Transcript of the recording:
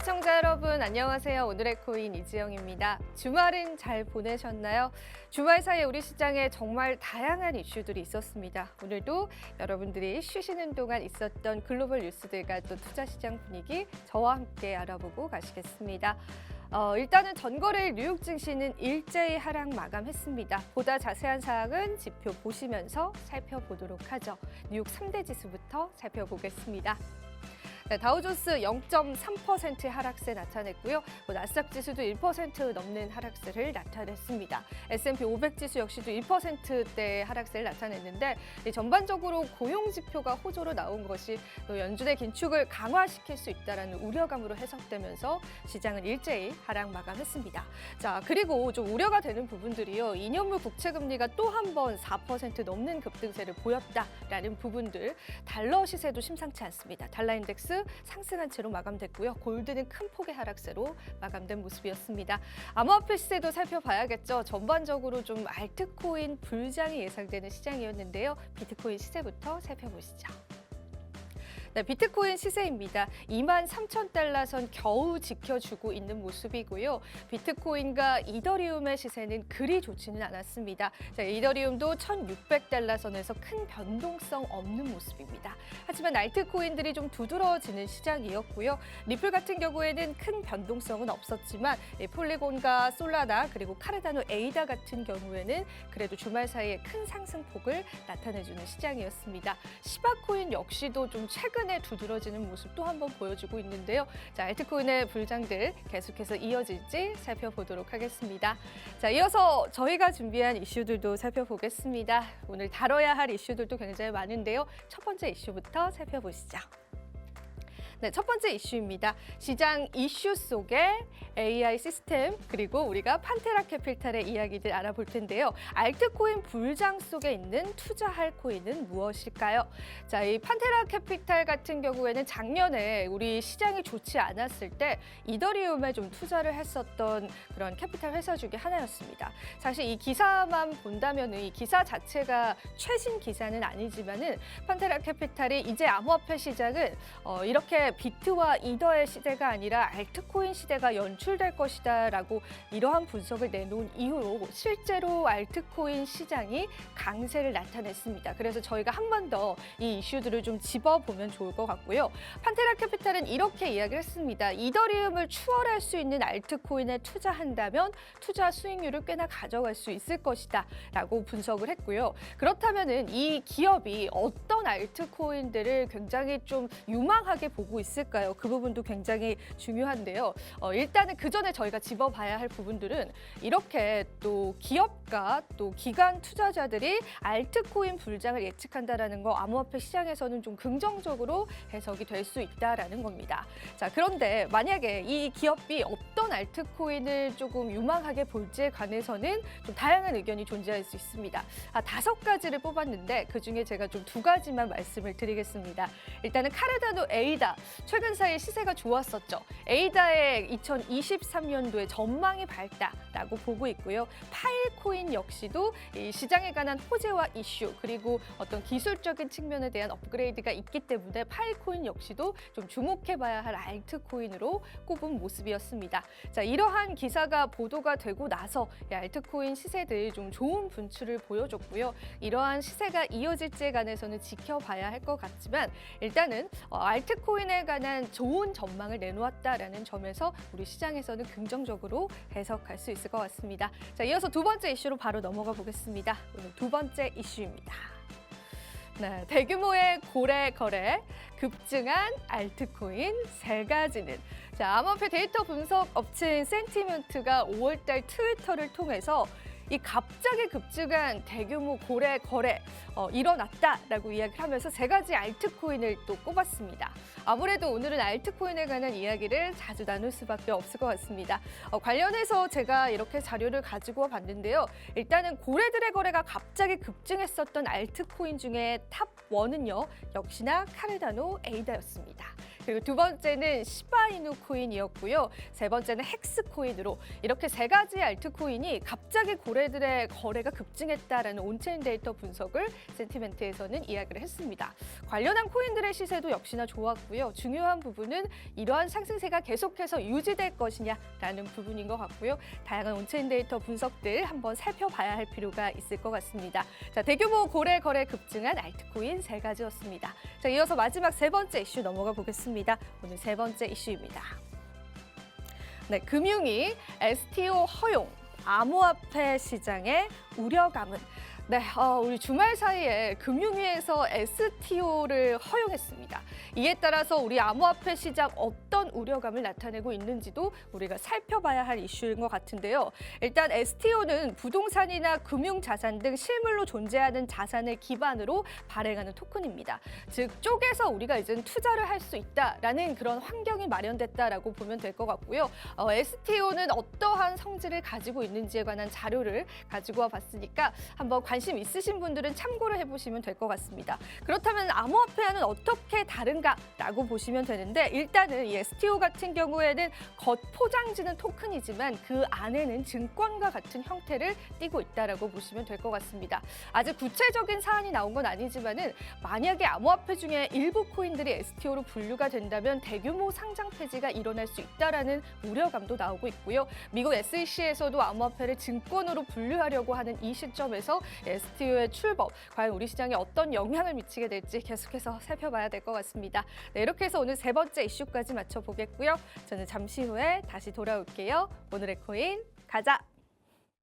시청자 여러분 안녕하세요. 오늘의 코인 이지영입니다. 주말은 잘 보내셨나요? 주말 사이에 우리 시장에 정말 다양한 이슈들이 있었습니다. 오늘도 여러분들이 쉬시는 동안 있었던 글로벌 뉴스들과 또 투자 시장 분위기 저와 함께 알아보고 가시겠습니다. 어, 일단은 전거래일 뉴욕 증시는 일제히 하락 마감했습니다. 보다 자세한 사항은 지표 보시면서 살펴보도록 하죠. 뉴욕 3대 지수부터 살펴보겠습니다. 네, 다우존스 0.3% 하락세 나타냈고요. 뭐 나스닥 지수도 1% 넘는 하락세를 나타냈습니다. S&P 500 지수 역시도 1%대 하락세를 나타냈는데 이 전반적으로 고용 지표가 호조로 나온 것이 또 연준의 긴축을 강화시킬 수 있다라는 우려감으로 해석되면서 시장은 일제히 하락 마감했습니다. 자 그리고 좀 우려가 되는 부분들이요. 2년물 국채 금리가 또 한 번 4% 넘는 급등세를 보였다라는 부분들. 달러 시세도 심상치 않습니다. 달러 인덱스 상승한 채로 마감됐고요. 골드는 큰 폭의 하락세로 마감된 모습이었습니다. 암호화폐 시세도 살펴봐야겠죠. 전반적으로 좀 알트코인 불장이 예상되는 시장이었는데요. 비트코인 시세부터 살펴보시죠. 네, 비트코인 시세입니다. 2만 3천 달러 선 겨우 지켜주고 있는 모습이고요. 비트코인과 이더리움의 시세는 그리 좋지는 않았습니다. 자, 이더리움도 1,600달러 선에서 큰 변동성 없는 모습입니다. 하지만 알트코인들이 좀 두드러지는 시장이었고요. 리플 같은 경우에는 큰 변동성은 없었지만 예, 폴리곤과 솔라나 그리고 카르다노 에이다 같은 경우에는 그래도 주말 사이에 큰 상승폭을 나타내주는 시장이었습니다. 시바코인 역시도 좀 최근 에 두드러지는 모습 또 한번 보여주고 있는데요. 자, 알트코인의 불장들 계속해서 이어질지 살펴보도록 하겠습니다. 자, 이어서 저희가 준비한 이슈들도 살펴보겠습니다. 오늘 다뤄야 할 이슈들도 굉장히 많은데요. 첫 번째 이슈부터 살펴보시죠. 네, 첫 번째 이슈입니다. 시장 이슈 속에 AI 시스템 그리고 우리가 판테라 캐피탈의 이야기들 알아볼 텐데요. 알트코인 불장 속에 있는 투자할 코인은 무엇일까요? 자, 이 판테라 캐피탈 같은 경우에는 작년에 우리 시장이 좋지 않았을 때 이더리움에 좀 투자를 했었던 그런 캐피탈 회사 중에 하나였습니다. 사실 이 기사만 본다면 이 기사 자체가 최신 기사는 아니지만은 판테라 캐피탈이 이제 암호화폐 시장은 어, 이렇게 비트와 이더의 시대가 아니라 알트코인 시대가 연출될 것이다라고 이러한 분석을 내놓은 이후로 실제로 알트코인 시장이 강세를 나타냈습니다. 그래서 저희가 한 번 더 이 이슈들을 좀 집어보면 좋을 것 같고요. 판테라 캐피탈은 이렇게 이야기를 했습니다. 이더리움을 추월할 수 있는 알트코인에 투자한다면 투자 수익률을 꽤나 가져갈 수 있을 것이다 라고 분석을 했고요. 그렇다면은 이 기업이 어떤 알트코인들을 굉장히 좀 유망하게 보고 있을까요? 그 부분도 굉장히 중요한데요. 어, 일단은 그 전에 저희가 집어봐야 할 부분들은 이렇게 또 기업과 또 기관 투자자들이 알트코인 불장을 예측한다라는 거 암호화폐 시장에서는 좀 긍정적으로 해석이 될 수 있다라는 겁니다. 자, 그런데 만약에 이 기업이 어떤 알트코인을 조금 유망하게 볼지에 관해서는 좀 다양한 의견이 존재할 수 있습니다. 아, 다섯 가지를 뽑았는데 그 중에 제가 좀 두 가지만 말씀을 드리겠습니다. 일단은 카르다노 에이다 최근 사이 시세가 좋았었죠. 에이다의 2023년도에 전망이 밝다라고 보고 있고요. 파일코인 역시도 이 시장에 관한 호재와 이슈 그리고 어떤 기술적인 측면에 대한 업그레이드가 있기 때문에 파일코인 역시도 좀 주목해봐야 할 알트코인으로 꼽은 모습이었습니다. 자 이러한 기사가 보도가 되고 나서 이 알트코인 시세들 좀 좋은 분출을 보여줬고요. 이러한 시세가 이어질지에 관해서는 지켜봐야 할 것 같지만 일단은 어, 알트코인 에 관한 좋은 전망을 내놓았다라는 점에서 우리 시장에서는 긍정적으로 해석할 수 있을 것 같습니다. 자, 이어서 두 번째 이슈로 바로 넘어가 보겠습니다. 오늘 두 번째 이슈입니다. 네, 대규모의 고래 거래, 급증한 알트코인 세 가지는 자, 암호화폐 데이터 분석 업체인 센티먼트가 5월달 트위터를 통해서 이 갑자기 급증한 대규모 고래 거래 어, 일어났다라고 이야기를 하면서 세 가지 알트코인을 또 꼽았습니다. 아무래도 오늘은 알트코인에 관한 이야기를 자주 나눌 수밖에 없을 것 같습니다. 어, 관련해서 제가 이렇게 자료를 가지고 봤는데요. 일단은 고래들의 거래가 갑자기 급증했었던 알트코인 중에 탑 원은요 역시나 카르다노 에이다였습니다. 그리고 두 번째는 시바이누 코인이었고요. 세 번째는 헥스 코인으로 이렇게 세 가지 알트 코인이 갑자기 고래들의 거래가 급증했다라는 온체인 데이터 분석을 센티멘트에서는 이야기를 했습니다. 관련한 코인들의 시세도 역시나 좋았고요. 중요한 부분은 이러한 상승세가 계속해서 유지될 것이냐라는 부분인 것 같고요. 다양한 온체인 데이터 분석들 한번 살펴봐야 할 필요가 있을 것 같습니다. 자, 대규모 고래 거래 급증한 알트코인 세 가지였습니다. 자, 이어서 마지막 세 번째 이슈 넘어가 보겠습니다. 오늘 세 번째 이슈입니다. 네, 금융위 STO 허용 암호화폐 시장의 우려감은 네, 어, 우리 주말 사이에 금융위에서 STO를 허용했습니다. 이에 따라서 우리 암호화폐 시장 어떤 우려감을 나타내고 있는지도 우리가 살펴봐야 할 이슈인 것 같은데요. 일단 STO는 부동산이나 금융 자산 등 실물로 존재하는 자산을 기반으로 발행하는 토큰입니다. 즉 쪼개서 우리가 이제 투자를 할 수 있다라는 그런 환경이 마련됐다라고 보면 될 것 같고요. 어, STO는 어떠한 성질을 가지고 있는지에 관한 자료를 가지고 와봤으니까 한번 관심 있으신 분들은 참고를 해보시면 될 것 같습니다. 그렇다면 암호화폐와는 어떻게 다른가라고 보시면 되는데 일단은 이 STO 같은 경우에는 겉 포장지는 토큰이지만 그 안에는 증권과 같은 형태를 띠고 있다라고 보시면 될 것 같습니다. 아직 구체적인 사안이 나온 건 아니지만은 만약에 암호화폐 중에 일부 코인들이 STO로 분류가 된다면 대규모 상장 폐지가 일어날 수 있다라는 우려감도 나오고 있고요. 미국 SEC에서도 암호화폐를 증권으로 분류하려고 하는 이 시점에서 STO의 출범, 과연 우리 시장에 어떤 영향을 미치게 될지 계속해서 살펴봐야 될 것 같습니다. 네, 이렇게 해서 오늘 세 번째 이슈까지 맞춰보겠고요. 저는 잠시 후에 다시 돌아올게요. 오늘의 코인 가자!